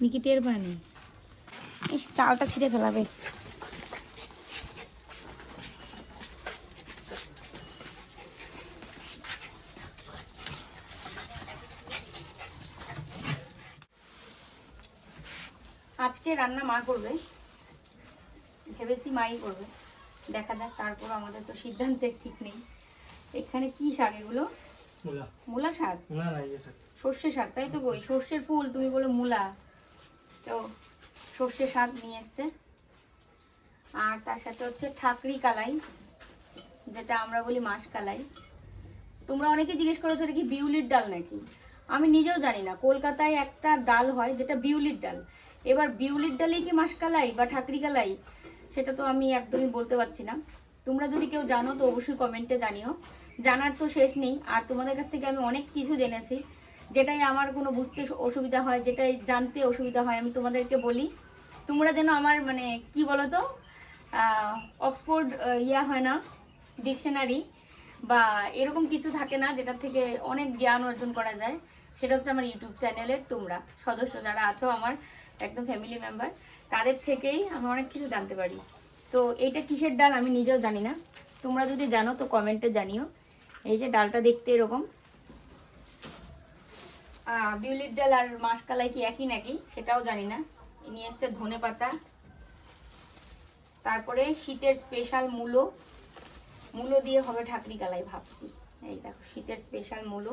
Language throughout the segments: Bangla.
মিকি টের পায়নি ইস চালটা ছিঁড়ে ফেলাবে। আজকে রান্না মা করবে। ভেবেছি মাই করবে। দেখা যাক তারপর আমাদের তো সিদ্ধান্তের ঠিক নেই। এখানে কি শাক এগুলো? মূলা। মূলা শাক? না না ইয়ে সর্ষে শাক তাই তো বই সর্ষের ফুল তুমি বলো মূলা। তো সর্ষে শাক নিয়ে এসছে। আর তার সাথে হচ্ছে ঠাকরি কালাই, যেটা আমরা বলি মাস কালাই। তোমরা অনেকে জিজ্ঞেস করেছ এটা কি বিউলির ডাল নাকি? আমি নিজেও জানি না। কলকাতায় একটা ডাল হয় যেটা বিউলির ডাল। এবার বিউলির ডালেই কি মাসকালাই বা ঠাকরি কালাই? সেটা তো আমি একদমই বলতে পারছি না। তোমরা যদি কেউ জানো তো অবশ্যই কমেন্টে জানিও। জানার তো শেষ নেই। আর তোমাদের কাছ থেকে আমি অনেক কিছু জেনেছি। যেটাই আমার কোনো বুঝতে অসুবিধা হয়, যেটাই জানতে অসুবিধা হয়, আমি তোমাদেরকে বলি। তোমরা যেন আমার মানে কি বলো তো অক্সফোর্ড ইয়া হয় না, ডিকশনারি বা এরকম কিছু থাকে না যেটা থেকে অনেক জ্ঞান অর্জন করা যায়, সেটা হচ্ছে আমার ইউটিউব চ্যানেলের তোমরা। সদস্য যারা আছো আমার, একদম ফ্যামিলি মেম্বার তাদের থেকেই আমি অনেক কিছু জানতে পারি। তো এইটা কিসের ডাল আমি নিজেও জানি না। তোমরা যদি জানো তো কমেন্টে জানিও। এই যে ডালটা দেখতে এরকম। বিউলির ডাল আর মাসকালাই কি একই নাকি? সেটাও জানি না। নিয়ে এসছে ধনে পাতা। তারপরে শীতের স্পেশাল মূলো। মূলো দিয়ে হবে ঠাকরি কালাই ভাবছি। এই দেখো, শীতের স্পেশাল মূলো।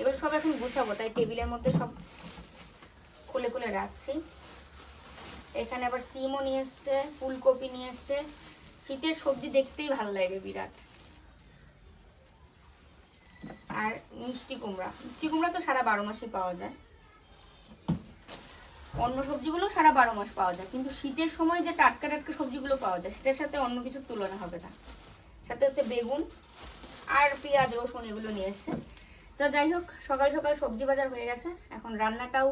এবার সব এখন গুছাবো, তাই টেবিলের মধ্যে সব খুলে খুলে রাখছি। এখানে আবার সিমও নিয়ে এসছে, ফুলকপি নিয়ে এসছে। শীতের সবজি দেখতেই ভালো লাগে বিরাট। আর মিষ্টি কুমড়া। মিষ্টি কুমড়া তো সারা বারো মাসই পাওয়া যায়। অন্য সবজিগুলো সারা বারো মাস পাওয়া যায়। কিন্তু শীতের সময় যে টাটকা টাটকা সবজিগুলো পাওয়া যায়, সেটার সাথে অন্য কিছুর তুলনা হবে না। সাথে হচ্ছে বেগুন আর পেঁয়াজ, রসুন এগুলো নিয়ে এসছে। তো যাই হোক, সকাল সকাল সবজি বাজার হয়ে গেছে। এখন রান্নাটাও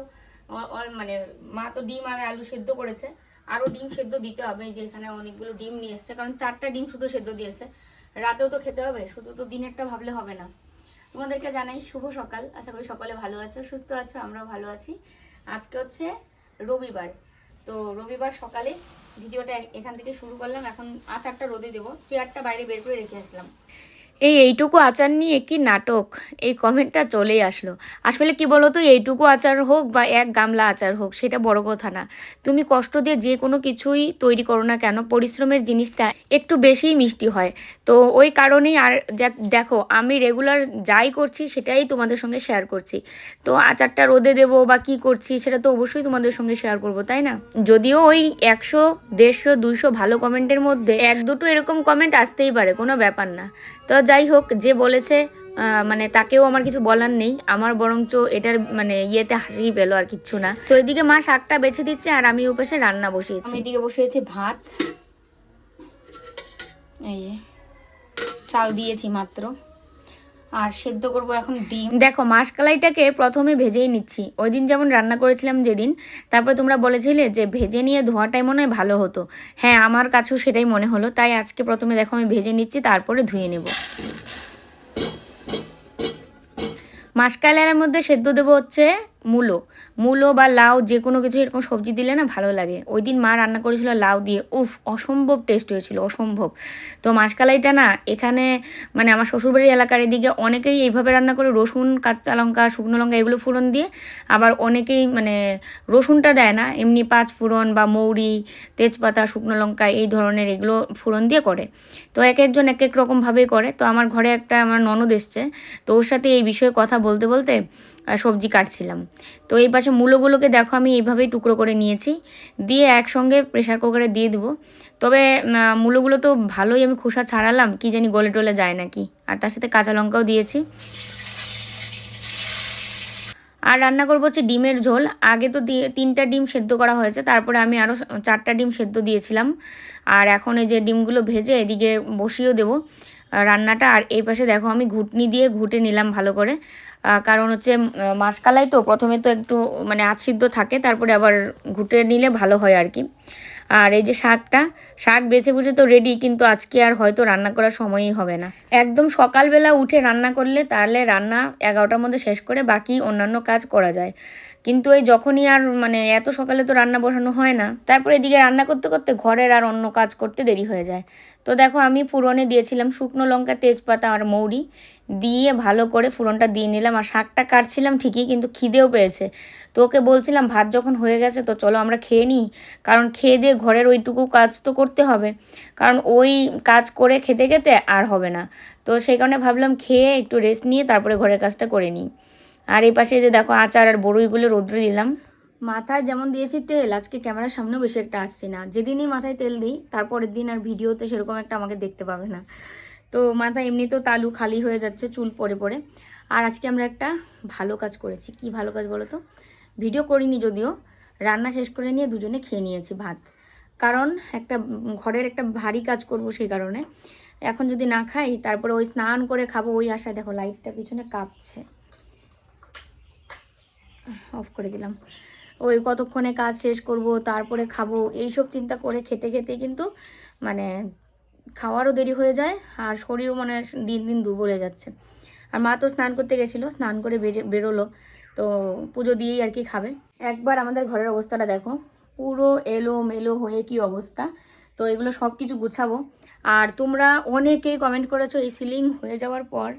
মানে মা তো ডিম আর আলু সেদ্ধ করেছে। আরও ডিম সেদ্ধ দিতে হবে। যে এখানে অনেকগুলো ডিম নিয়ে এসছে। কারণ চারটা ডিম শুধু সেদ্ধ দিয়েছে। রাতেও তো খেতে হবে। শুধু তো দিনেরটা ভাবলে হবে না। তোমাদেরকে জানাই শুভ সকাল। আশা করি সকালে ভালো আছো, সুস্থ আছো, আমরাও ভালো আছি। আজকে হচ্ছে রবিবার। তো রবিবার সকালে ভিডিওটা এখান থেকে শুরু করলাম। এখন আচারটা রোদে দেবো। চেয়ারটা বাইরে বের করে রেখে আসলাম। এই এইটুকু আচার নিয়ে কি নাটক? এই কমেন্টটা চলেই আসলো। আসলে কি বলো তো এইটুকু আচার হোক বা এক গামলা আচার হোক, সেটা বড় কথা না। তুমি কষ্ট দিয়ে যে কোনো কিছুই তৈরি করো না কেন, পরিশ্রমের জিনিসটা একটু বেশিই মিষ্টি হয়। তো ওই কারণেই আর দেখো, আমি রেগুলার যাই করছি, সেটাই তোমাদের সঙ্গে শেয়ার করছি। তো আচারটা রোদে দেবো বা কি করছি, সেটা তো অবশ্যই তোমাদের সঙ্গে শেয়ার করব, তাই না? যদিও ওই একশো, দেড়শো, দুইশো ভালো কমেন্টের মধ্যে এক দুটো এরকম কমেন্ট আসতেই পারে, কোনো ব্যাপার না। তো যাই হোক, যে বলেছে মানে তাকেও আমার কিছু বলার নেই। আমার বরঞ্চ এটার মানে ইয়েতে হাসি পেল আর কিচ্ছু না। তো এদিকে মা শাকটা বেছে দিচ্ছে আর আমি উপাসে রান্না বসিয়েছি। এদিকে বসিয়েছি ভাত। এই চাল দিয়েছি মাত্র। আর সেদ্ধ করব এখন ডিম। দেখো মাসকালাইটাকে প্রথমে ভেজেই নিচ্ছি। ওই দিন যেমন রান্না করেছিলাম যেদিন, তারপরে তোমরা বলেছিলে যে ভেজে নিয়ে ধোয়াটাই মনে হয় ভালো হতো। হ্যাঁ আমার কাছেও সেটাই মনে হলো, তাই আজকে প্রথমে দেখো আমি ভেজে নিচ্ছি, তারপরে ধুয়ে নেব। মাসকালাইয়ের মধ্যে সেদ্ধ দেবো হচ্ছে মূলো। মূলো বা লাউ যে কোনো কিছু এরকম সবজি দিলে না ভালো লাগে। ওই দিন মা রান্না করেছিল লাউ দিয়ে। উফ, অসম্ভব টেস্ট হয়েছিল, অসম্ভব। তো মাসকালাইটা না এখানে মানে আমার শ্বশুরবাড়ির এলাকার এদিকে অনেকেই এইভাবে রান্না করে। রসুন, কাঁচা লঙ্কা, শুকনো লঙ্কা এগুলো ফোড়ন দিয়ে আবার অনেকেই মানে রসুনটা দেয় না। এমনি পাঁচ ফোড়ন বা মৌরি, তেজপাতা, শুকনো লঙ্কা এই ধরনের এগুলো ফোড়ন দিয়ে করে। তো এক একজন এক এক রকমভাবেই করে। তো আমার ঘরে একটা আমার ননদ এসছে। তো ওর সাথে এই বিষয়ে কথা বলতে বলতে সবজি কাটছিলাম। তো এই পাশে মূলোগুলোকে দেখো আমি এইভাবেই টুকরো করে নিয়েছি। দিয়ে একসঙ্গে প্রেশার কুকারে দিয়ে দেবো। তবে মূলোগুলো তো ভালোই আমি খোসা ছাড়ালাম, কি জানি গলে টলে যায় নাকি। আর তার সাথে কাঁচা লঙ্কাও দিয়েছি। আর রান্না করব হচ্ছে ডিমের ঝোল। আগে তো দিয়ে, তিনটা ডিম সেদ্ধ করা হয়েছে, তারপরে আমি আরও চারটা ডিম সেদ্ধ দিয়েছিলাম। আর এখন এই যে ডিমগুলো ভেজে এদিকে বসিয়েও দেবো। রান্নাটা। আর এই পাশে দেখো আমি ঘুটনি দিয়ে ঘুটে নিলাম ভালো করে। কারণ হচ্ছে মাসকালাই তো প্রথমে তো একটু মানে আধসিদ্ধ থাকে, তারপরে আবার ঘুটে নিলে ভালো হয় আর কি। আর এই যে শাকটা, শাক বেছে বুঝে তো রেডি কিন্তু আজকে আর হয়তো রান্না করার সময়ই হবে না। একদম সকালবেলা উঠে রান্না করলে তাহলে রান্না এগারোটার মধ্যে শেষ করে বাকি অন্যান্য কাজ করা যায়। কিন্তু এই যখনই আর মানে এত সকালে তো রান্না বসানো হয় না, তারপরে এদিকে রান্না করতে করতে ঘরের আর অন্য কাজ করতে দেরি হয়ে যায়। তো দেখো আমি ফুরনে দিয়েছিলাম শুকনো লঙ্কা, তেজপাতা আর মৌরি, দিয়ে ভালো করে ফুরনটা দিয়ে নিলাম আর শাকটা কাটছিলাম ঠিকই কিন্তু খিদেও পেয়েছে। তো ওকে বলছিলাম, ভাত যখন হয়ে গেছে তো চলো আমরা খেয়ে নিই। কারণ খেয়ে দিয়ে ঘরের ওইটুকু কাজ তো করতে হবে, কারণ ওই কাজ করে খেতে খেতে আর হবে না। তো সেই কারণে ভাবলাম খেয়ে একটু রেস্ট নিয়ে তারপরে ঘরের কাজটা করে নিই। আর এই পাশে যে দেখো আচার আর বড়ইগুলো রোদ্রে দিলাম। মাথায় যেমন দিয়েছি তেল, আজকে ক্যামেরার সামনেও বেশি একটা আসছে না। যেদিনই মাথায় তেল দিই তারপরের দিন আর ভিডিওতে সেরকম একটা আমাকে দেখতে পাবে না। তো মাথা এমনিতেও তালু খালি হয়ে যাচ্ছে, চুল পড়ে পড়ে। আর আজকে আমরা একটা ভালো কাজ করেছি। কি ভালো কাজ বলো তো? ভিডিও করিনি যদিও, রান্না শেষ করে নিয়ে দুজনে খেয়ে নিয়েছি ভাত। কারণ একটা ঘরের একটা ভারী কাজ করব সেই কারণে। এখন যদি না খাই, তারপরে ওই স্নান করে খাব, ওই আশায় দেখো লাইটটা পিছনে কাঁপছে। অফ করে দিলাম। ওই কতক্ষণে কাজ শেষ করব, তারপরে খাব, এইসব চিন্তা করে খেতে খেতে কিন্তু মানে খাওয়ারও দেরি হয়ে যায় আর শরীরও মানে দিন দিন দুর্বল যাচ্ছে। আর মা তো স্নান করতে গেছিল, স্নান করে বেরে, বেরোলো। তো পুজো দিয়েই আর কি খাবে। একবার আমাদের ঘরের অবস্থাটা দেখো, পুরো এলো মেলো হয়ে কি অবস্থা। তো এগুলো সব কিছু গুছাবো। আর তোমরা অনেকেই কমেন্ট করেছ এই সিলিং হয়ে যাওয়ার পর।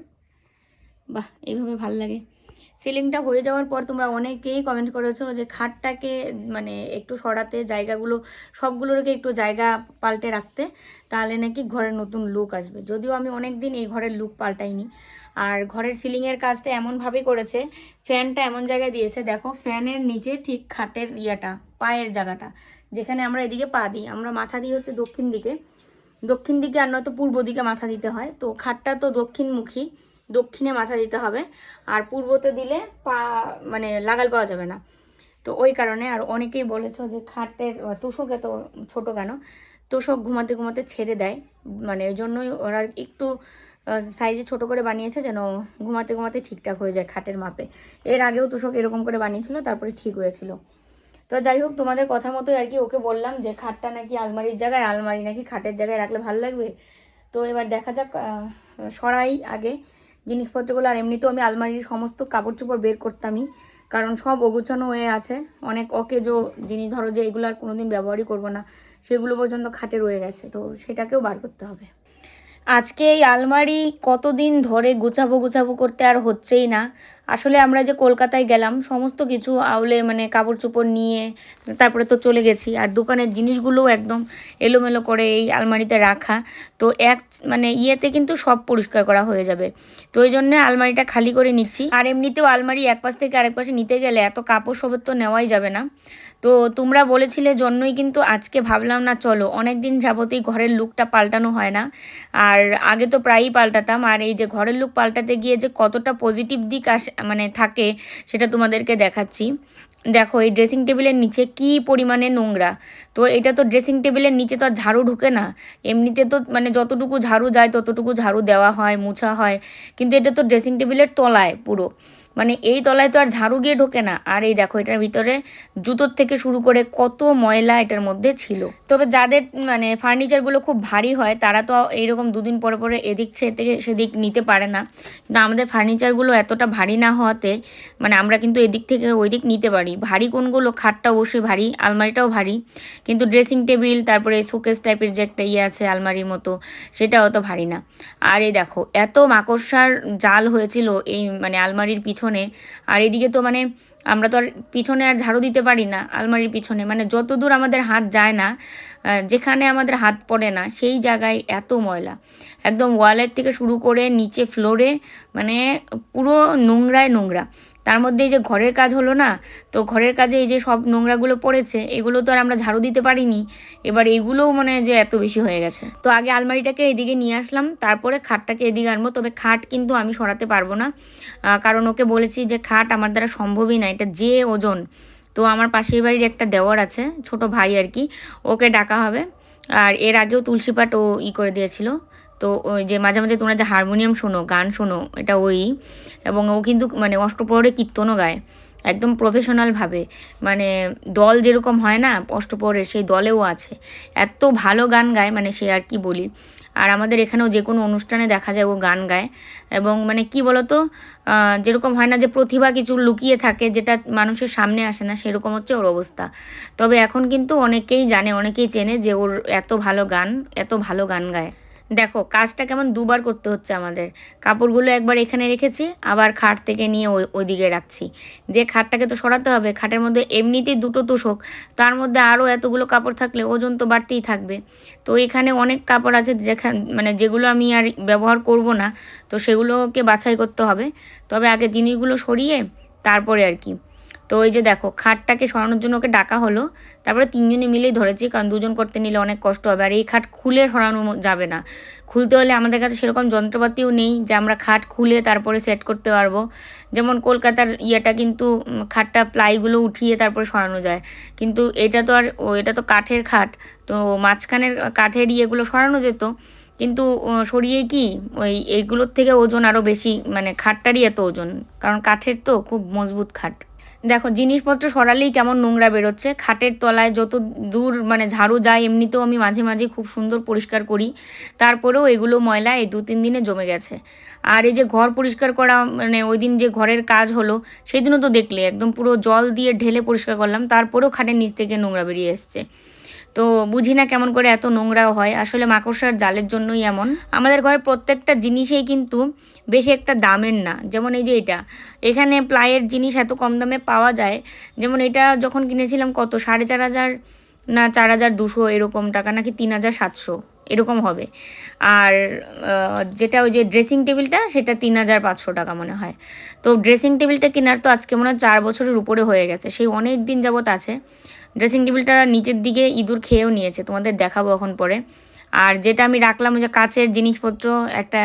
বাহ, এইভাবে ভালো লাগে। সিলিংটা হয়ে যাওয়ার পর তোমরা অনেকেই কমেন্ট করেছ যে খাটটাকে মানে একটু সরাতে, জায়গাগুলো সবগুলোরকে একটু জায়গা পাল্টে রাখতে, তাহলে নাকি ঘরের নতুন লুক আসবে। যদিও আমি অনেক দিন এই ঘরের লুক পাল্টাইনি। আর ঘরের সিলিংয়ের কাজটা এমনভাবে করেছে ফ্যানটা এমন জায়গায় দিয়েছে, দেখো ফ্যানের নিচে ঠিক খাটের ইয়েটা, পায়ের জায়গাটা, যেখানে আমরা এদিকে পা দিই। আমরা মাথা দিই হচ্ছে দক্ষিণ দিকে। দক্ষিণ দিকে আর নয়তো পূর্ব দিকে মাথা দিতে হয়। তো খাটটা তো দক্ষিণমুখী। দক্ষিণে মাথা দিতে হবে, আর পূর্বতে দিলে পা মানে লাগাল পাওয়া যাবে না। তো ওই কারণে আর অনেকেই বলেছ যে খাটের তোষক এত ছোট কেন? তোষক ঘুমাতে ঘুমাতে ছেড়ে দেয়। মানে ওই জন্যই ওরা একটু সাইজে ছোট করে বানিয়েছে যেন ঘুমাতে ঘুমাতে ঠিকঠাক হয়ে যায় খাটের মাপে। এর আগেও তোষক এরকম করে বানিয়েছিল, তারপরে ঠিক হয়েছিল। তো যাই হোক, তোমাদের কথা মতোই আর কি ওকে বললাম যে খাটটা নাকি আলমারির জায়গায়, আলমারি নাকি খাটের জায়গায় রাখলে ভালো লাগবে? তো এবার দেখা যাক সরাই আগে। জিনিসপত্রগুলো আর এমনিতেও আমি আলমারির সমস্ত কাপড় চোপড় বের করতামই, কারণ সব অগুছানো হয়ে আছে। অনেক অকেজো জিনিস, ধরো যে এগুলো আর কোনোদিন ব্যবহারই করব না, সেগুলো পর্যন্ত খাটে রয়ে গেছে, তো সেটাকেও বার করতে হবে। আজকে এই আলমারি কতদিন ধরে গুছাবো গুছাবো করতে আর হচ্ছেই না। আসলে আমরা যে কলকাতায় গেলাম, সমস্ত কিছু আউলে মানে কাপড় চোপড় নিয়ে তারপরে তো চলে গেছি। আর দোকানের জিনিসগুলোও একদম এলোমেলো করে এই আলমারিতে রাখা। তো এক মানে ইয়েতে কিন্তু সব পরিষ্কার করা হয়ে যাবে। তো ওই জন্য আলমারিটা খালি করে নিচ্ছি। আর এমনিতেও আলমারি এক পাশ থেকে আরেক পাশে নিতে গেলে এত কাপড় সবের তো নেওয়াই যাবে না। তো তোমরা বলেছিলে জন্যই কিন্তু আজকে ভাবলাম না চলো অনেক দিন যাবতেই ঘরের লুকটা পাল্টানো হয় না। আর আগে তো প্রায়ই পাল্টাতাম, আর এই যে ঘরের লুক পাল্টাতে গিয়ে যে কতটা পজিটিভ দিক আস মানে থাকে সেটা তোমাদেরকে দেখাচ্ছি। দেখো এই ড্রেসিং টেবিলের নিচে কি পরিমাণে নোংরা। তো এটা তো ড্রেসিং টেবিলের নিচে তো আর ঝাড়ু ঢুকে না। এমনিতে তো মানে যতটুকু ঝাড়ু যায় ততটুকু ঝাড়ু দেওয়া হয়, মোছা হয়। কিন্তু এটা তো ড্রেসিং টেবিলের তলায় পুরো। মানে এই তলায় তো আর ঝাড়ু গিয়ে ঢোকে না। আর এই দেখো, এটার ভিতরে জুতোর থেকে শুরু করে কত ময়লা এটার মধ্যে ছিল। তবে যাদের মানে ফার্নিচারগুলো খুব ভারী হয়, তারা তো এইরকম দুদিন পরে পরে এদিক থেকে সেদিক নিতে পারে না। কিন্তু আমাদের ফার্নিচারগুলো এতটা ভারী না হওয়াতে মানে আমরা কিন্তু এদিক থেকে ওই দিক নিতে পারি। ভারী কোনগুলো? খাটটা অবশ্যই ভারী, আলমারিটাও ভারী। কিন্তু ড্রেসিং টেবিল তারপরে শোকেস টাইপের যে একটা ইয়ে আছে আলমারির মতো, সেটা অত ভারী না। আর এই দেখো, এত মাকড়সার জাল হয়েছিল এই মানে আলমারির পিছনে আর এদিকে তো মানে আমরা তো আর পিছনে আর ঝাড়ু দিতে পারি না, আলমারির পিছনে। মানে যত দূর আমাদের হাত যায় না যেখানে আমাদের হাত পড়ে না, সেই জায়গায় এত ময়লা। একদম ওয়ালের থেকে শুরু করে নিচে ফ্লোরে মানে পুরো নোংরায় নোংরা। তার মধ্যে এই যে ঘরের কাজ হলো না, তো ঘরের কাজে এই যে সব নোংরাগুলো পড়েছে, এগুলো তো আর আমরা ঝাড়ু দিতে পারিনি। এবার এগুলোও মানে যে এত বেশি হয়ে গেছে। তো আগে আলমারিটাকে এদিকে নিয়ে আসলাম, তারপরে খাটটাকে এদিকে আনব, তবে খাট কিন্তু আমি সরাতে পারব না। কারণ ওকে বলেছি যে খাট আমার দ্বারা সম্ভবই না, এটা যে ওজন। তো আমার পাশের বাড়ির একটা দেওয়ার আছে, ছোট ভাই আর কি, ওকে ডাকা হবে। আর এর আগেও তুলসী পাট ও ই করে দিয়েছিল। তো ওই যে মাঝে মাঝে তোমরা যে হারমোনিয়াম শোনো, গান শোনো, এটা ওই। এবং ও কিন্তু মানে অষ্টপ্রহরে কীর্তনও গায়, একদম প্রফেশনালভাবে মানে দল যেরকম হয় না অষ্টপ্রহরের সেই দলেও আছে। এত ভালো গান গায় মানে সে আর কি বলি। আর আমাদের এখানেও যে কোনো অনুষ্ঠানে দেখা যায় ও গান গায়। এবং মানে কি বলতো যেরকম হয় না যে প্রতিভা কিছু লুকিয়ে থাকে, যেটা মানুষের সামনে আসে না, সেরকম হচ্ছে ওর অবস্থা। তবে এখন কিন্তু অনেকেই জানে, অনেকেই চেনে যে ওর এত ভালো গান, এত ভালো গান গায়। দেখো, কাজটা কেমন দুবার করতে হচ্ছে আমাদের। কাপড়গুলো একবার এখানে রেখেছি, আবার খাট থেকে নিয়ে ওই ওইদিকে রাখছি। দিয়ে খাটটাকে তো সরাতে হবে, খাটের মধ্যে এমনিতেই দুটো তোষক, তার মধ্যে আরও এতগুলো কাপড় থাকলে ওজন তো বাড়তেই থাকবে। তো এখানে অনেক কাপড় আছে যেখান মানে যেগুলো আমি আর ব্যবহার করব না, তো সেগুলোকে বাছাই করতে হবে। তবে আগে জিনিসগুলো সরিয়ে তারপরে আর কি। তো ওই যে দেখো, খাটটাকে সরানোর জন্য ওকে ডাকা হলো। তারপরে তিনজনে মিলেই ধরেছি, কারণ দুজন করতে নিলে অনেক কষ্ট হবে। আর এই খাট খুলে সরানো যাবে না। খুলতে হলে আমাদের কাছে সেরকম যন্ত্রপাতিও নেই যে আমরা খাট খুলে তারপরে সেট করতে পারব। যেমন কলকাতার ইয়েটা কিন্তু খাটটা প্লাইগুলো উঠিয়ে তারপরে সরানো যায়। কিন্তু এটা তো আর, ও, এটা তো কাঠের খাট। তো মাঝখানের কাঠের ইয়েগুলো সরানো যেত। কিন্তু সরিয়ে কি, ওই এইগুলোর থেকে ওজন আরও বেশি মানে খাটটারই এত ওজন। কারণ কাঠের তো খুব মজবুত খাট। দেখো, জিনিসপত্র সরালেই কেমন নোংরা বেরোচ্ছে। খাটের তলায় যত দূর মানে ঝাড়ু যায়, এমনিতেও আমি মাঝে মাঝে খুব সুন্দর পরিষ্কার করি। তারপরেও এগুলো ময়লা এই দু তিন দিনে জমে গেছে। আর এই যে ঘর পরিষ্কার করা মানে ওই দিন যে ঘরের কাজ হলো, সেদিনও তো দেখলে একদম পুরো জল দিয়ে ঢেলে পরিষ্কার করলাম, তারপরেও খাটের নিচ থেকে নোংরা বেরিয়ে এসছে। তো বুঝি না কেমন করে এত নোংরাও হয়। আসলে মাকড়সার জালের জন্যই এমন। আমাদের ঘরের প্রত্যেকটা জিনিসেই কিন্তু বেশি একটা দামের না। যেমন এই যে এটা। এখানে প্লাইয়ের জিনিস এত কম দামে পাওয়া যায়। যেমন এটা যখন কিনেছিলাম কত? সাড়ে চার হাজার না চার হাজার দুশো এরকম টাকা, নাকি তিন হাজার সাতশো এরকম হবে। আর যেটা ওই যে ড্রেসিং টেবিলটা সেটা তিন হাজার পাঁচশো টাকা মনে হয়। তো ড্রেসিং টেবিলটা কেনার তো আজকে মনে হয় চার বছরের উপরে হয়ে গেছে। সেই অনেক দিন যাবত আছে। ড্রেসিং টেবিলটা নিচের দিকে ইঁদুর খেয়েও নিয়েছে, তোমাদের দেখাবো এখন পরে। আর যেটা আমি রাখলাম যে কাচের জিনিসপত্র, একটা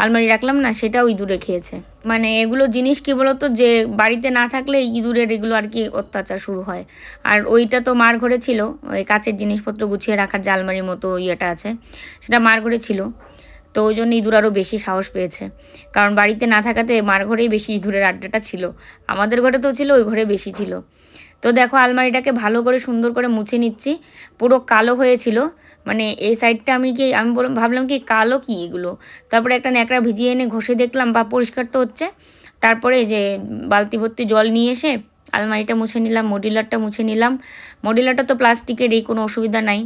আলমারি রাখলাম না, সেটাও ইঁদুরে খেয়েছে। মানে এগুলো জিনিস কি বলতো, যে বাড়িতে না থাকলে ইঁদুরের এগুলো আর কি অত্যাচার শুরু হয়। আর ওইটা তো মার ঘরে ছিল, ওই কাচের জিনিসপত্র গুছিয়ে রাখার যে আলমারির মতো ইয়েটা আছে, সেটা মার ঘরে ছিল। তো ওই জন্য ইঁদুর আরও বেশি সাহস পেয়েছে। কারণ বাড়িতে না থাকাতে মার ঘরেই বেশি ইঁদুরের আড্ডাটা ছিল। আমাদের ঘরে তো ছিল, ওই ঘরে বেশি ছিল। তো দেখো আলমারিটাকে ভালো করে সুন্দর করে মুছে নিচ্ছি। পুরো কালো হয়েছিল। মানে এই সাইডটা আমি কি, আমি ভাবলাম কি কালো কি এগুলো। তারপরে একটা ন্যাকড়া ভিজিয়ে এনে ঘষে দেখলাম, বা পরিষ্কার তো হচ্ছে। তারপরে যে বালতি ভর্তি জল নিয়ে এসে আলমারিটা মুছে নিলাম, মডিউলারটা মুছে নিলাম। মডিউলারটা তো প্লাস্টিকের এই কোনো অসুবিধা নাই।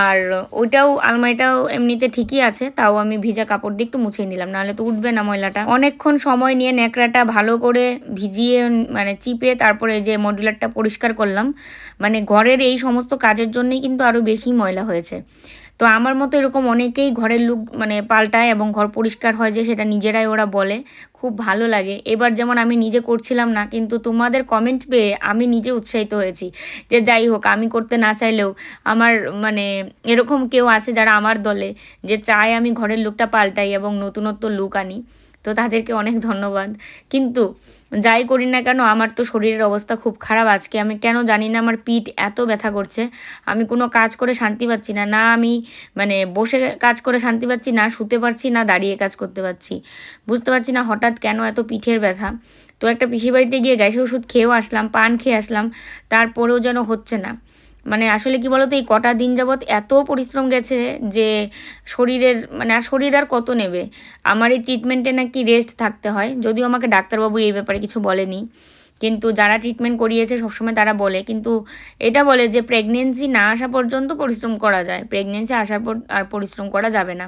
আর ওইটাও, আলমারিটাও এমনিতে ঠিকই আছে, তাও আমি ভিজা কাপড় দিয়ে একটু মুছে নিলাম, নাহলে তো উঠবে না ময়লাটা। অনেকক্ষণ সময় নিয়ে ন্যাকড়াটা ভালো করে ভিজিয়ে মানে চিপে তারপরে যে মডিউলারটা পরিষ্কার করলাম মানে ঘরের এই সমস্ত কাজের জন্যই কিন্তু আরও বেশি ময়লা হয়েছে। তো আমার মতো এরকম অনেকেই ঘরের লুক মানে পাল্টায় এবং ঘর পরিষ্কার হয় যে সেটা নিজেরাই ওরা বলে, খুব ভালো লাগে। এবার যেমন আমি নিজে করছিলাম না, কিন্তু তোমাদের কমেন্ট পেয়ে আমি নিজে উৎসাহিত হয়েছি যে যাই হোক, আমি করতে না চাইলেও আমার মানে এরকম কেউ আছে যারা আমার দলে যে চায় আমি ঘরের লুকটা পাল্টাই এবং নতুনত্ব লুক আনি। তো তাদেরকে অনেক ধন্যবাদ। কিন্তু যাই করি না কেন, আমার তো শরীরের অবস্থা খুব খারাপ। আজকে আমি কেন জানি না, আমার পিঠ এত ব্যথা করছে। আমি কোনো কাজ করে শান্তি পাচ্ছি না না আমি মানে বসে কাজ করে শান্তি পাচ্ছি, না শুতে পারছি, না দাঁড়িয়ে কাজ করতে পারছি। বুঝতে পারছি না হঠাৎ কেন এত পিঠের ব্যথা। তো একটা পিসি বাড়িতে গিয়ে গ্যাসের ওষুধ খেয়েও আসলাম, পান খেয়ে আসলাম, তারপরেও যেন হচ্ছে না। মানে আসলে কি বলতো, এই কটা দিন যাবৎ এত পরিশ্রম গেছে যে শরীরের মানে আর শরীর আর কত নেবে? আমার এই ট্রিটমেন্টে নাকি রেস্ট থাকতে হয়। যদিও আমাকে ডাক্তারবাবু এই ব্যাপারে কিছু বলেনি। কিন্তু যারা ট্রিটমেন্ট করিয়েছে, সবসময় তারা বলে। কিন্তু এটা বলে যে প্রেগনেন্সি না আসা পর্যন্ত পরিশ্রম করা যায়। প্রেগনেন্সি আসার পর, আর পরিশ্রম করা যাবে না।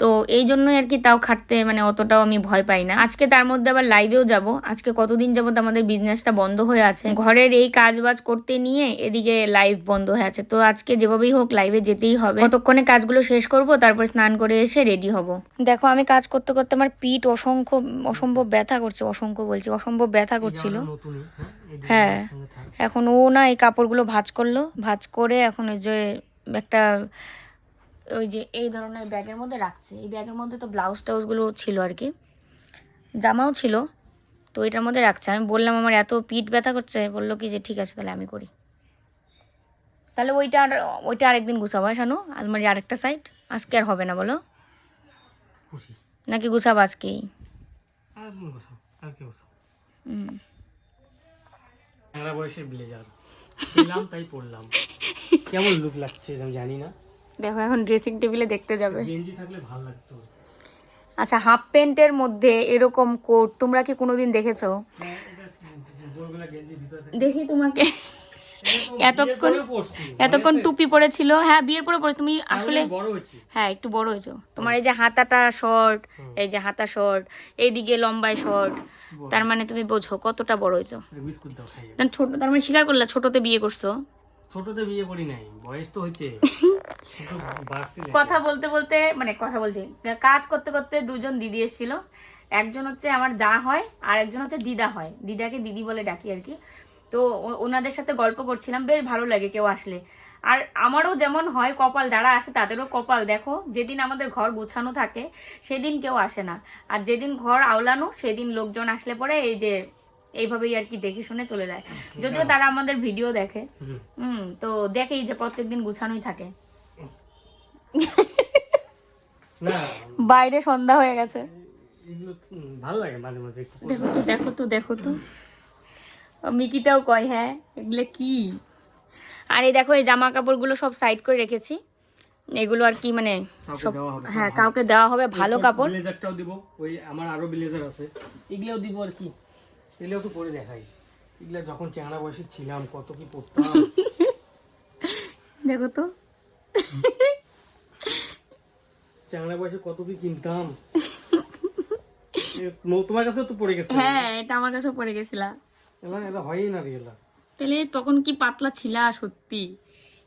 তো এই জন্যই আর কি তাও খাটতে মানে অতটাও আমি ভয় পাই না। আজকে তার মধ্যে আবার লাইভেও যাব। আজকে কতদিন যাবত আমাদের বিজনেসটা বন্ধ হয়ে আছে। ঘরের এই কাজ বাজ করতে নিয়ে এদিকে লাইভ বন্ধ হয়ে আছে। তো আজকে যেভাবেই হোক লাইভে যেতেই হবে। কতক্ষণে কাজগুলো শেষ করব তারপর স্নান করে এসে রেডি হব। দেখো আমি কাজ করতে করতে আমার পিঠ অসংখ্য অসম্ভব ব্যথা করছে অসংখ্য বলছি অসম্ভব ব্যথা করছিল। হ্যাঁ? হ্যাঁ। এখন ও না এই কাপড়গুলো ভাঁজ করল। ভাঁজ করে এখন ওই যে একটা ওই যে এই ধরনের ব্যাগের মধ্যে রাখছে। এই ব্যাগের মধ্যে তো ব্লাউজ টাউজগুলো ছিল আর কি। জামাও ছিল তো এটার মধ্যে রাখছে। আমি বললাম আমার এত পিঠ ব্যথা করছে। বলল কি যে ঠিক আছে তাহলে আমি করি। তাহলে ওইটা আর ওইটা আরেকদিন গুছাবো হ্যাঁ শানু? আলমারি আরেকটা সাইড আজকে আর হবে না বলো? নাকি গুছাবো আজকেই? বয়সের ব্লেজার। পেলাম তাই পড়লাম কেমন লুক লাগছে আমি জানি না। দেখো এখন ড্রেসিং টেবিলে দেখতে যাবে। গেঞ্জি থাকলে ভালো লাগতো। আচ্ছা হাফ প্যান্টের মধ্যে এরকম কোট তোমরা কি কোনোদিন দেখেছ। দেখি তোমাকে। এতক্ষণ এতক্ষণ মনে? টুপি পরেছিল। হ্যাঁ বিয়ের পরে পরে তুমি আসলে হ্যাঁ একটু বড় হয়েছো। তোমার এই যে হাতাটা শর্ট এই যে হাতা শর্ট এইদিকে লম্বায় শর্ট তার মানে তুমি বোঝো কতটা বড় হয়েছো। তার ছোট তার মানে স্বীকার করলা ছোটতে বিয়ে করছ। ছোটতে বিয়ে করি নাই বয়স তো হয়েছে? কথা বলতে বলতে মানে কথা বলছি কাজ করতে করতে দুজন দিদি এসেছিল। একজন হচ্ছে আমার যা হয় আর একজন হচ্ছে দিদা হয়। দিদাকে দিদি বলে ডাকি আর কি। তো ওনাদের সাথে গল্প করছিলাম বেশ ভালো লাগে কেউ আসলে। আর আমারও যেমন হয় কপাল যারা আসে তাদেরও কপাল। দেখো যেদিন আমাদের ঘর গোছানো থাকে সেদিন কেউ আসে না। আর যেদিন ঘর আওলানো সেদিন লোকজন আসলে পরে এই যে এইভাবেই আর কি দেখে শুনে চলে যায়। যদিও তারা আমাদের ভিডিও দেখে। হুম। তো দেখেই যে প্রত্যেকদিন গুছানোই থাকে। বাইরে সন্ধ্যা হয়ে গেছে। তো, ভালো লাগে মাঝে মাঝে দেখো তো দেখো তো দেখো তো। মিকিটাও কয় হ্যাঁ? এগুলো কি? আর এই দেখো এই জামা কাপড়গুলো সব সাইড করে রেখেছি। এগুলো আর কি মানে সব হ্যাঁ কাউকে দেওয়া হবে ভালো কাপড়। ব্লেজারটাও দিব ওই আমার আরও ব্লেজার আছে। এগুলোও দিব আর কি। এগুলো একটু পরে দেখাই। এগুলো যখন চেহারা বয়সে ছিলাম কত কি পড়তাম। দেখো তো। বয়সে কত কি কিনতাম? তোমার কাছে তো পড়ে গেছে। হ্যাঁ এটা আমার কাছেও পড়ে গেছিলা। এলা এটা হয়ই না রে তাহলে তখন কি পাতলা ছিলা সত্যি?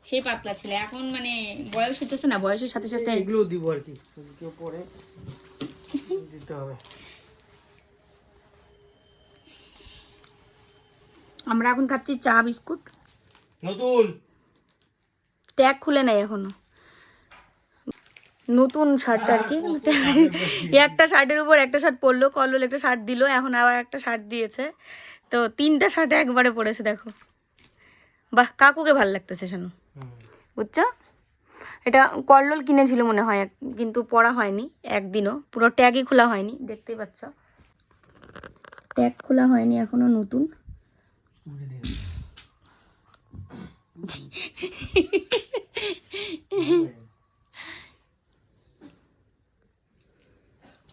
সেই পাতলা ছিল। এখন মানে বয়স হতেছে না বয়সের সাথে সাথে এগুলো দিব আর কি। কেউ পরে দিতে হবে। আমরা এখন খাচ্ছি চা বিস্কুট। নতুন। ট্যাগ খুলে নেই এখনও। নতুন শার্ট আর কি। একটা শার্টের উপর একটা শার্ট পরলো কল্লোল একটা শার্ট দিল এখন আবার একটা শার্ট দিয়েছে। তো তিনটা শার্ট একবারে পড়েছে দেখো। বাহ কাকুকে ভালো লাগতেছে শানু। হুম। বুঝছ? এটা কল্লোল কিনেছিল মনে হয় কিন্তু পরা হয়নি একদিনও। পুরো ট্যাগই খোলা হয়নি দেখতেই পাচ্ছ। ট্যাগ খোলা হয়নি এখনও নতুন উড়ে দে।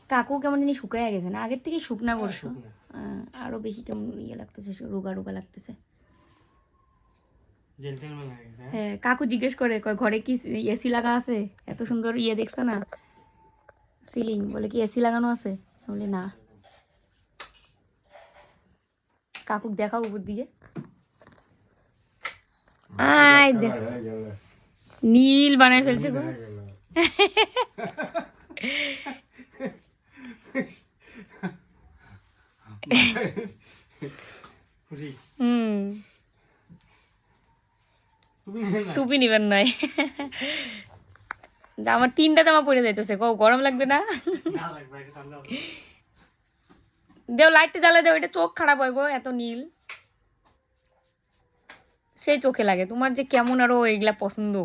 কাকু কেমন জানি শুকায় গেছে না? আগের থেকে শুকনা বর্ষ শুকনা। আরও বেশি কেমন ইয়ে লাগতেছে রোগা রোগা লাগতেছে। হয়ে হ্যাঁ? হ্যাঁ কাকু জিজ্ঞেস করে কয় ঘরে কি এসি লাগা আছে? এত সুন্দর ইয়ে দেখছে না? সিলিং। বলে কি এসি লাগানো আছে? বলে না। কাকুক দেখাও উপর দিকে। আয় দেখ নীল বানায় ফেলছে গো খুশি হুম তুমি নেবে না? টুপি নিবেন যা আমার তিনটা জামা পরে যাইতেছে। গরম লাগবে না। দেও লাইটটা জ্বালা দেও এটা চোখ খারাপ হয় গো এত নীল। সেই চোখে লাগে। তোমার যে কেমন আরও এগুলা পছন্দ।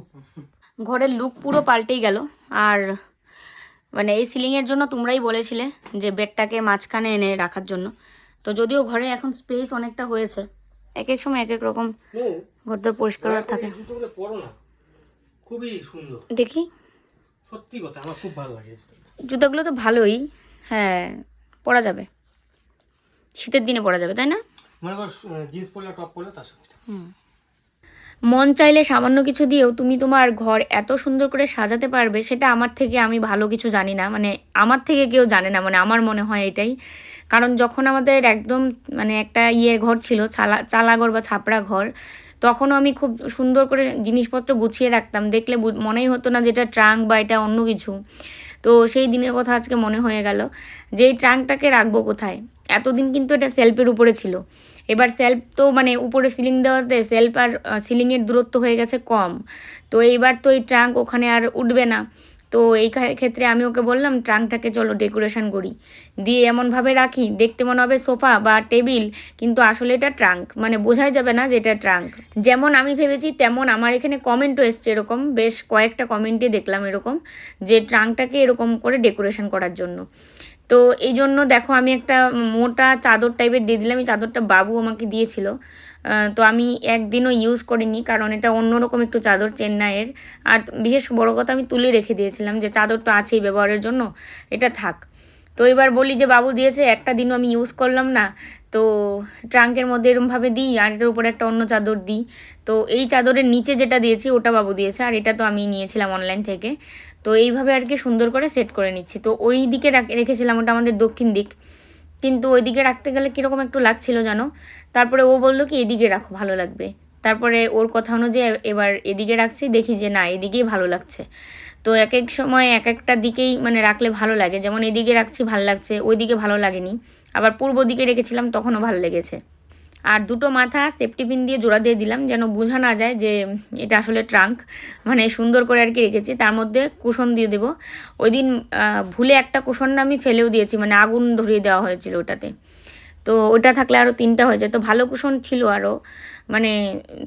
ঘরের লুক পুরো পাল্টেই গেল। আর মানে এই সিলিংয়ের জন্য তোমরাই বলেছিলে যে বেডটাকে মাঝখানে এনে রাখার জন্য। তো যদিও ঘরে এখন স্পেস অনেকটা হয়েছে এক এক সময় এক এক রকম ঘরদোর পরিষ্কার থাকে। খুবই সুন্দর। দেখি। সত্যি কথা আমার খুব ভালো লাগে জুতোগুলো। তো ভালোই হ্যাঁ পরা যাবে। শীতের দিনে পরা যাবে তাই না? মনে কর জিন্স পরলে টপ পরলে তার সঙ্গে। মন চাইলে সামান্য কিছু দিয়েও তুমি তোমার ঘর এত সুন্দর করে সাজাতে পারবে, সেটা আমার থেকে আমি ভালো কিছু জানি না। মানে আমার থেকে কেউ জানে না মানে আমার মনে হয় এটাই। কারণ যখন আমাদের একদম মানে একটা ইয়ে ঘর ছিল, চালা, চালাঘর বা ছাপড়া ঘর, তখনও আমি খুব সুন্দর করে জিনিসপত্র গুছিয়ে রাখতাম। দেখলে মনেই হতো না যে এটা ট্রাঙ্ক বা এটা অন্য কিছু। তো সেই দিনের কথা আজকে মনে হয়ে গেল যে এই ট্রাঙ্কটাকে রাখব কোথায়? এতদিন কিন্তু এটা সেলফের উপরে ছিল। এবার সেলফ তো মানে উপরে সিলিং দেওয়াতে সেলফ আর সিলিংয়ের দূরত্ব হয়ে গেছে কম। তো এইবার তো এই ট্রাঙ্ক ওখানে আর উঠবে না। তো এই ক্ষেত্রে আমি ওকে বললাম ট্রাঙ্কটাকে চলো ডেকোরেশন করি। দিয়ে এমনভাবে রাখি, দেখতে মনে হবে সোফা বা টেবিল, কিন্তু আসলে এটা ট্রাঙ্ক মানে বোঝাই যাবে না যে এটা ট্রাঙ্ক যেমন আমি ভেবেছি, তেমন আমার এখানে কমেন্টও এসছে এরকম। বেশ কয়েকটা কমেন্টে দেখলাম এরকম, যে ট্রাঙ্কটাকে এরকম করে ডেকোরেশন করার জন্য। তো এই জন্য দেখো আমি একটা মোটা চাদর টাইপের দিয়ে দিলাম। এই চাদরটা বাবু আমাকে দিয়েছিল। তো আমি একদিনও ইউজ করিনি কারণ এটা অন্যরকম একটু চাদর চেন্নাইয়ের। আর বিশেষ বড় কথা আমি তুলে রেখে দিয়েছিলাম যে চাদর তো আছেই ব্যবহারের জন্য, এটা থাক। তো এবার বলি যে বাবু দিয়েছে, একটা দিনও আমি ইউজ করলাম না। তো ট্রাঙ্কের মধ্যে এরমভাবে দিই আর এটার উপরে একটা অন্য চাদর দিই। তো এই চাদরের নিচে যেটা দিয়েছি ওটা বাবু দিয়েছে আর এটা তো আমি নিয়েছিলাম অনলাইন থেকে। তো এইভাবে আর কি সুন্দর করে সেট করে নিচ্ছি। তো ওই দিকে রাখ- রেখেছিলাম ওটা আমাদের দক্ষিণ দিক। কিন্তু ওইদিকে রাখতে গেলে কীরকম একটু লাগছিল জানো? তারপরে ও বলল কি, এদিকে রাখো, ভালো লাগবে। তারপরে ওর কথা অনুযায়ী এবার এদিকে রাখছি, দেখি যে না, এদিকেই ভালো লাগছে। তো এক এক সময় এক একটা দিকেই মানে রাখলে ভালো লাগে। যেমন এদিকে রাখছি, ভালো লাগছে, ওইদিকে ভালো লাগেনি। আবার পূর্ব দিকে রেখেছিলাম, তখনও ভালো লেগেছে। আর দুটো মাথা সেফটি পিন দিয়ে জোড়া দিয়ে দিলাম যেন বোঝা না যায় যে এটা আসলে ট্রাঙ্ক মানে সুন্দর করে আর কি রেখেছি, তার মধ্যে কুশন দিয়ে দেবো। ওই দিন ভুলে একটা কুশন আমি ফেলেও দিয়েছি মানে আগুন ধরিয়ে দেওয়া হয়েছিল ওটাতে। তো ওটা থাকলে আরও তিনটা হয়ে যায় তো ভালো কুশন ছিল আরও মানে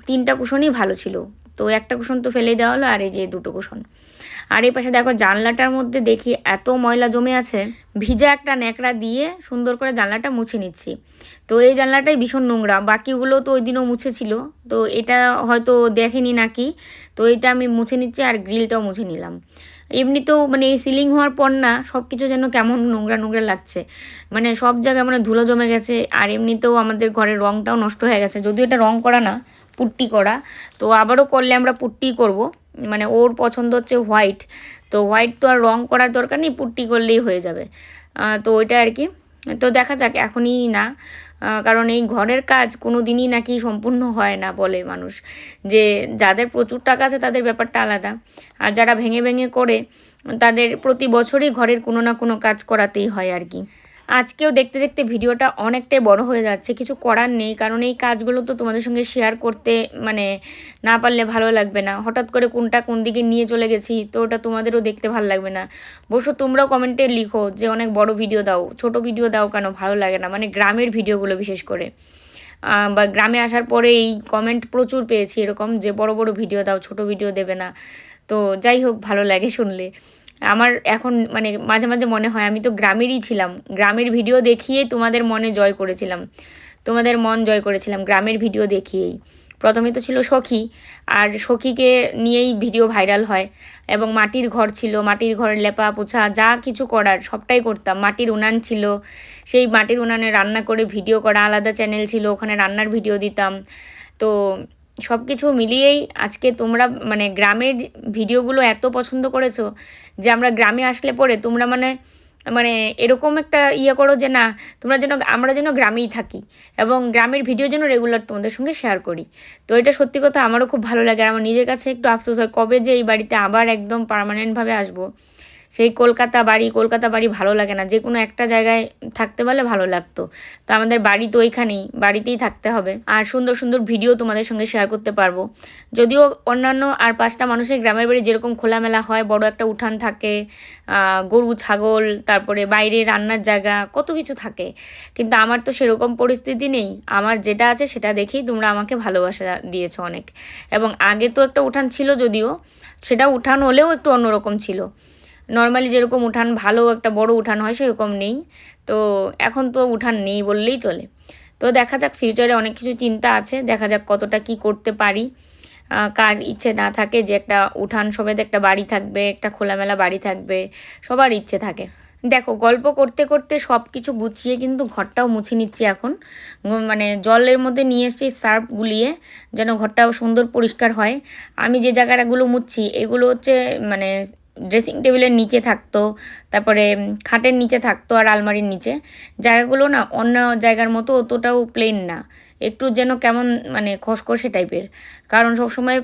তিনটা কুশনই ভালো ছিল। তো একটা কুশন তো ফেলে দেওয়া হলো, আর এই যে দুটো কুশন আর এই পাশে দেখো জানলাটার মধ্যে দেখি এত ময়লা জমে আছে। ভিজা একটা ন্যাকড়া দিয়ে সুন্দর করে জানলাটা মুছে নিচ্ছি। তো এই জানলাটাই ভীষণ নোংরা। বাকিগুলো তো ওই দিনও মুছেছিল। তো এটা হয়তো দেখেনি নাকি? তো এটা আমি মুছে নিচ্ছি আর গ্রিলটাও মুছে নিলাম। এমনিতেও মানে এই সিলিং হওয়ার পর না সব কিছু যেন কেমন নোংরা নোংরা লাগছে। মানে সব জায়গায় মানে ধুলো জমে গেছে আর এমনিতেও আমাদের ঘরের রঙটাও নষ্ট হয়ে গেছে। যদিও এটা রং করা না, পুট্টি করা। তো আবারও করলে আমরা পুট্টি করব। মানে ওর পছন্দ হচ্ছে হোয়াইট। তো হোয়াইট তো আর রং করার দরকার নেই, পুট্টি করলেই হয়ে যাবে। তো ওইটা আর কি। তো দেখা যাক, এখনই না। কারণ এই ঘরের কাজ কোনো দিনই নাকি সম্পূর্ণ হয় না বলে মানুষ। যে যাদের প্রচুর টাকা আছে তাদের ব্যাপারটা আলাদা। আর যারা ভেঙে ভেঙে করে, তাদের প্রতি বছরই ঘরের কোনো না কোনো কাজ করাতেই হয় আর কি। আজকেও দেখতে দেখতে ভিডিওটা অনেকটাই বড় হয়ে যাচ্ছে, কিছু করার নেই, কারণ এই কাজগুলো তো তোমাদের সঙ্গে শেয়ার করতে মানে না পারলে ভালো লাগবে না। হঠাৎ করে কোনটা কোন দিকে নিয়ে চলে গেছি, তো ওটা তোমাদেরও দেখতে ভালো লাগবে না। বসো, তোমরাও কমেন্টে লিখো যে অনেক বড় ভিডিও দাও, ছোট ভিডিও দাও কেন ভালো লাগে না মানে গ্রামের ভিডিওগুলো বিশেষ করে। বা গ্রামে আসার পরে এই কমেন্ট প্রচুর পেয়েছি এরকম যে বড় বড় ভিডিও দাও, ছোট ভিডিও দেবে না। তো যাই হোক, ভালো লাগে শুনলে। আমার এখন মানে মাঝে মাঝে মনে হয়, আমি তো গ্রামেরই ছিলাম। গ্রামের ভিডিও দেখিয়ে তোমাদের মনে জয় করেছিলাম। তোমাদের মন জয় করেছিলাম গ্রামের ভিডিও দেখিয়েই। প্রথমে তো ছিল সখী, আর সখীকে নিয়েই ভিডিও ভাইরাল হয়। এবং মাটির ঘর ছিল, মাটির ঘরের লেপা পোছা, যা কিছু করার, সবটাই করতাম। মাটির উনান ছিল, সেই মাটির উনানে রান্না করে ভিডিও করা, আলাদা চ্যানেল ছিল, ওখানে রান্নার ভিডিও দিতাম। তো সব কিছু মিলিয়েই আজকে তোমরা মানে গ্রামের ভিডিওগুলো এত পছন্দ করেছ যে আমরা গ্রামে আসলে পরে তোমরা মানে মানে এরকম একটা ইয়ে করো যে না, তোমরা যেন, আমরা যেন গ্রামেই থাকি এবং গ্রামের ভিডিও যেন রেগুলার তোমাদের সঙ্গে শেয়ার করি। তো এটা সত্যি কথা আমারও খুব ভালো লাগে। আর আমার নিজের কাছে একটু আফসোস হয় কবে যে এই বাড়িতে আবার একদম পার্মানেন্টভাবে আসব। সেই কলকাতা বাড়ি কলকাতা বাড়ি ভালো লাগে না। যে কোনো একটা জায়গায় থাকতে পারলে ভালো লাগতো। তো আমাদের বাড়ি তো ওইখানেই, বাড়িতেই থাকতে হবে। আর সুন্দর সুন্দর ভিডিও তোমাদের সঙ্গে শেয়ার করতে পারব। যদিও অন্যান্য আর পাঁচটা মানুষের গ্রামের বাড়ি যেরকম খোলামেলা হয়, বড় একটা উঠান থাকে গরু, ছাগল, তারপরে বাইরে রান্নার জায়গা, কত কিছু থাকে। কিন্তু আমার তো সেরকম পরিস্থিতি নেই। আমার যেটা আছে সেটা দেখেই তোমরা আমাকে ভালোবাসা দিয়েছ অনেক। এবং আগে তো একটা উঠান ছিল যদিও, সেটা উঠান হলেও একটু অন্যরকম ছিল। নর্মালি যেরকম উঠান ভালো একটা বড় উঠান হয় সেরকম নেই। তো এখন তো উঠান নেই বললেই চলে। তো দেখা যাক ফিউচারে অনেক কিছু চিন্তা আছে। দেখা যাক কতটা কি করতে পারি। কার ইচ্ছে না থাকে যে একটা উঠান সবেদ একটা বাড়ি থাকবে, একটা খোলামেলা বাড়ি থাকবে, সবার ইচ্ছে থাকে। দেখো, গল্প করতে করতে সব কিছু গুছিয়ে কিন্তু ঘরটাও মুছে নিচ্ছি এখন। মানে জলের মধ্যে নিয়ে এসেছি সার্ফ গুলিয়ে যেন ঘরটাও সুন্দর পরিষ্কার হয়। আমি যে জায়গাটাগুলো মুছছি, এগুলো হচ্ছে মানে ড্রেসিং টেবিলের নিচে থাকতো, তারপরে খাটের নিচে থাকতো আর আলমারির নিচে। জায়গাগুলো না অন্য জায়গার মতো অতটাও প্লেন না। একটু যেন কেমন মানে খসখসে টাইপের কারণ সবসময়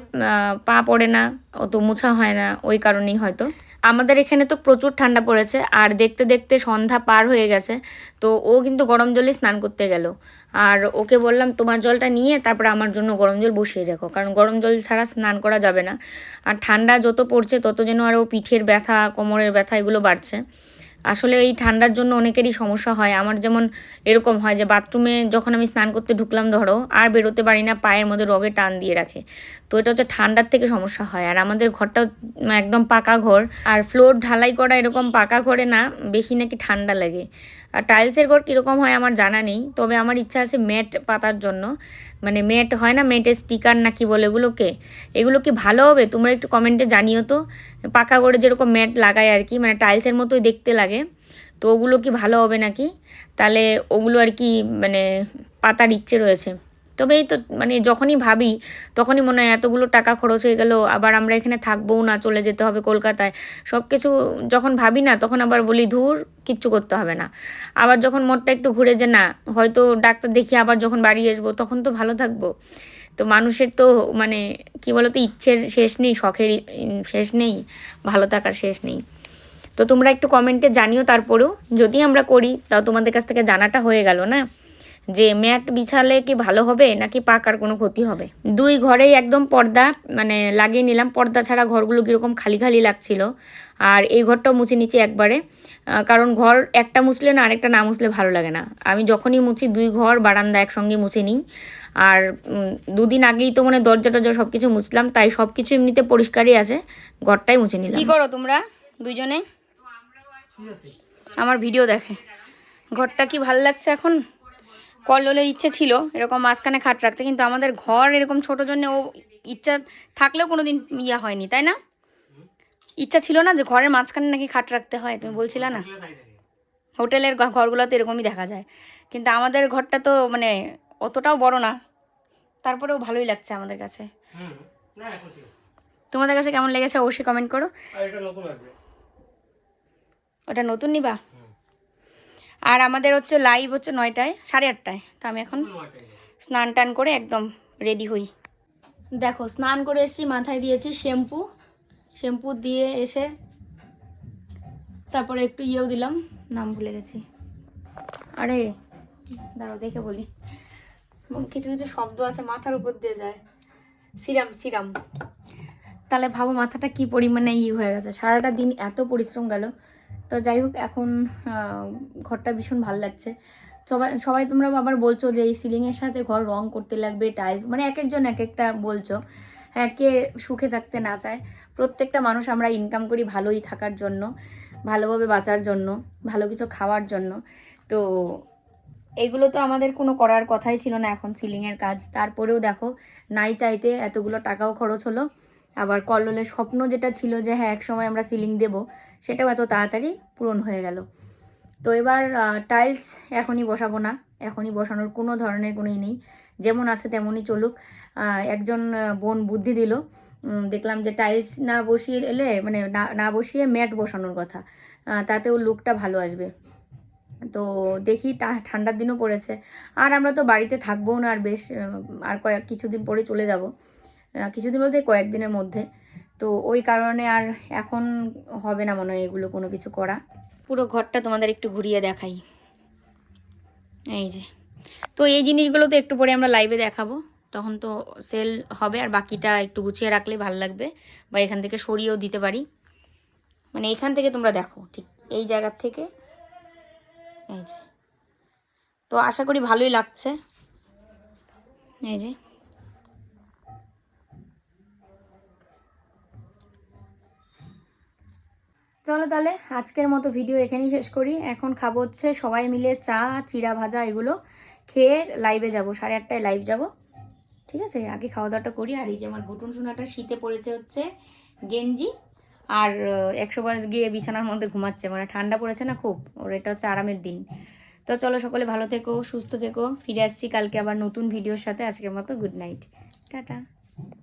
পা পড়ে না, অত মোছা হয় না, ওই কারণেই হয়তো। আমাদের এখানে তো প্রচুর ঠান্ডা পড়েছে, আর দেখতে দেখতে সন্ধ্যা পার হয়ে গেছে, তো ও কিন্তু গরম জলে স্নান করতে গেল। আর ওকে বললাম, তোমার জলটা নিয়ে তারপরে আমার জন্য গরম জল বসিয়ে রাখো, কারণ গরম জল ছাড়া স্নান করা যাবে না। আর ঠান্ডা যত পড়ছে, তত যেন আর ও পিঠের ব্যথা, কোমরের ব্যথা এগুলো বাড়ছে। আসলে এই ঠান্ডার জন্য অনেকেরই সমস্যা হয়। আমার যেমন এরকম হয় যে বাথরুমে যখন আমি স্নান করতে ঢুকলাম, ধরো, আর বেরোতে পারি না, পায়ের মধ্যে রগে টান দিয়ে রাখে। তো এটা হচ্ছে ঠান্ডার থেকে সমস্যা হয়। আর আমাদের ঘরটা একদম পাকা ঘর। আর ফ্লোর ঢালাই করা এরকম পাকা ঘরে না, বেশি নাকি ঠান্ডা লাগে। আর টাইলসের ঘর কীরকম হয় আমার জানা নেই, তবে আমার ইচ্ছা আছে ম্যাট পাতার জন্য। মানে ম্যাট হয় না, ম্যাটের স্টিকার না কি বলে এগুলোকে? এগুলো কি ভালো হবে? তোমরা একটু কমেন্টে জানিও তো। পাকা করে যেরকম ম্যাট লাগায় আর কি মানে টাইলসের মতোই দেখতে লাগে। তো ওগুলো কি ভালো হবে নাকি? তাহলে ওগুলো আর কি মানে পাতার ইচ্ছে রয়েছে। তবে এই তো মানে যখনই ভাবি, তখনই মনে হয় এতগুলো টাকা খরচ হয়ে গেল, আবার আমরা এখানে থাকবোও না, চলে যেতে হবে কলকাতায়। সব কিছু যখন ভাবি না, তখন আবার বলি, ধুর, কিচ্ছু করতে হবে না। আবার যখন মনটা একটু ঘুরে যে, না, হয়তো ডাক্তার দেখি আবার যখন বাড়ি আসব, তখন তো ভালো থাকব। তো মানুষের তো মানে কি বলতো, ইচ্ছের শেষ নেই, শখের শেষ নেই, ভালো থাকার শেষ নেই। তো তোমরা একটু কমেন্টে জানিও তারপরেও, যদি আমরা করি, তাও তোমাদের কাছ থেকে জানাটা হয়ে গেল, না? যে ম্যাট বিছালে কি ভালো হবে নাকি পাকার কোনো ক্ষতি হবে? দুই ঘরেই একদম পর্দা মানে লাগিয়ে নিলাম। পর্দা ছাড়া ঘরগুলো কীরকম খালি খালি লাগছিল। আর এই ঘরটাও মুছে নিচ্ছি একবারে। কারণ ঘর একটা মুছলে না আরেকটা না মুছলে ভালো লাগে না। আমি যখনই মুছি দুই ঘর বারান্দা একসঙ্গে মুছে নিই। আর দুদিন আগেই তো মানে দরজা টরজা সব কিছু মুছলাম তাই সব কিছু এমনিতে পরিষ্কারই আছে। ঘরটাই মুছে নিলাম। কি করো তোমরা দুজনে আমার ভিডিও দেখে। ঘরটা কি ভালো লাগছে এখন? কল্লোলের ইচ্ছে ছিল এরকম মাঝখানে খাট রাখতে কিন্তু আমাদের ঘর এরকম ছোট জন্য ও ইচ্ছা থাকলেও কোনো দিন ইয়া হয়নি তাই না? ইচ্ছা ছিল না যে ঘরের মাঝখানে নাকি খাট রাখতে হয় তুমি বলছিলে না? হোটেলের ঘ- ঘরগুলোতে এরকমই দেখা যায়। কিন্তু আমাদের ঘরটা তো মানে অতটাও বড় না তারপরেও ভালোই লাগছে আমাদের কাছে। তোমাদের কাছে কেমন লেগেছে অবশ্যই কমেন্ট করো। ওটা নতুন নিবা। আর আমাদের হচ্ছে লাইভ হচ্ছে নয়টায় সাড়ে আটটায়। তো আমি এখন স্নান টান করে একদম রেডি হই। দেখো স্নান করে এসেছি মাথায় দিয়েছি শ্যাম্পু। শ্যাম্পু দিয়ে এসে তারপরে একটু ইয়েও দিলাম নাম ভুলে গেছি। আরে দাঁড়াও দেখে বলি। উম, কিছু কিছু শব্দ আছে মাথার উপর দিয়ে যায়। Serum serum. তাহলে ভাবো মাথাটা কি পরিমাণে ই হয়ে গেছে। সারাটা দিন এত পরিশ্রম গেল। তো যাই হোক, এখন ঘরটা ভীষণ ভালো লাগছে। সবাই সবাই তোমরা আবার বলছো যে এই সিলিংয়ের সাথে ঘর রং করতে লাগবে টাইলস মানে এক একজন এক একটা বলছো। হ্যাঁ কে সুখে থাকতে না চায়। প্রত্যেকটা মানুষ আমরা ইনকাম করি ভালোই থাকার জন্য, ভালোভাবে বাঁচার জন্য, ভালো কিছু খাওয়ার জন্য। তো এগুলো তো আমাদের কোনো করার কথাই ছিল না এখন সিলিংয়ের কাজ। তারপরেও দেখো, নাই চাইতে এতগুলো টাকাও খরচ হলো। আবার কল্লোলের স্বপ্ন যেটা ছিল যে হ্যাঁ এক সময় আমরা সিলিং দেব, সেটাও এত তাড়াতাড়ি পূরণ হয়ে গেল। তো এবার টাইলস এখনই বসাবো না, এখনই বসানোর কোনো ধরনের কোনোই নেই। যেমন আছে তেমনই চলুক। একজন বোন বুদ্ধি দিল। দেখলাম যে টাইলস না বসিয়ে এলে মানে না না বসিয়ে ম্যাট বসানোর কথা। তাতেও লুকটা ভালো আসবে। তো দেখি ঠান্ডার দিনও পড়েছে। আর আমরা তো বাড়িতে থাকব না আর বেশ আর কয়েক, কিছুদিন পরে চলে যাব। কিছুদিন বলতে কয়েকদিনের মধ্যে। তো ওই কারণে আর এখন হবে না মনে হয় এগুলো কোনো কিছু করা। পুরো ঘরটা তোমাদের একটু ঘুরিয়ে দেখাই। এই যে। তো এই জিনিসগুলো তো একটু পরে আমরা লাইভে দেখাবো। তখন তো সেল হবে আর বাকিটা একটু গুছিয়ে রাখলে ভালো লাগবে বা এখান থেকে সরিয়েও দিতে পারি। মানে এখান থেকে তোমরা দেখো, ঠিক এই জায়গার থেকে। এই যে। তো আশা করি ভালোই লাগছে। এই যে। চলো তাহলে আজকের মতো ভিডিও এখানেই শেষ করি। এখন খাব হচ্ছে সবাই মিলে চা চিরা ভাজা এগুলো খেয়ে লাইভে যাব, সাড়ে আটটায় লাইভ যাব। ঠিক আছে? আগে খাওয়া দাওয়াটা করি। আর এই যে আমার ঘুটুন সোনাটা শীতে পড়েছে হচ্ছে গেঞ্জি আর একশো বার গিয়ে বিছানার মধ্যে ঘুমাচ্ছে। মানে ঠান্ডা পড়েছে না খুব? ওর এটা হচ্ছে আরামের দিন। তো চলো সকলে ভালো থেকো, সুস্থ থেকো। ফিরে আসছি কালকে আবার নতুন ভিডিওর সাথে। আজকের মতো গুড নাইট টাটা।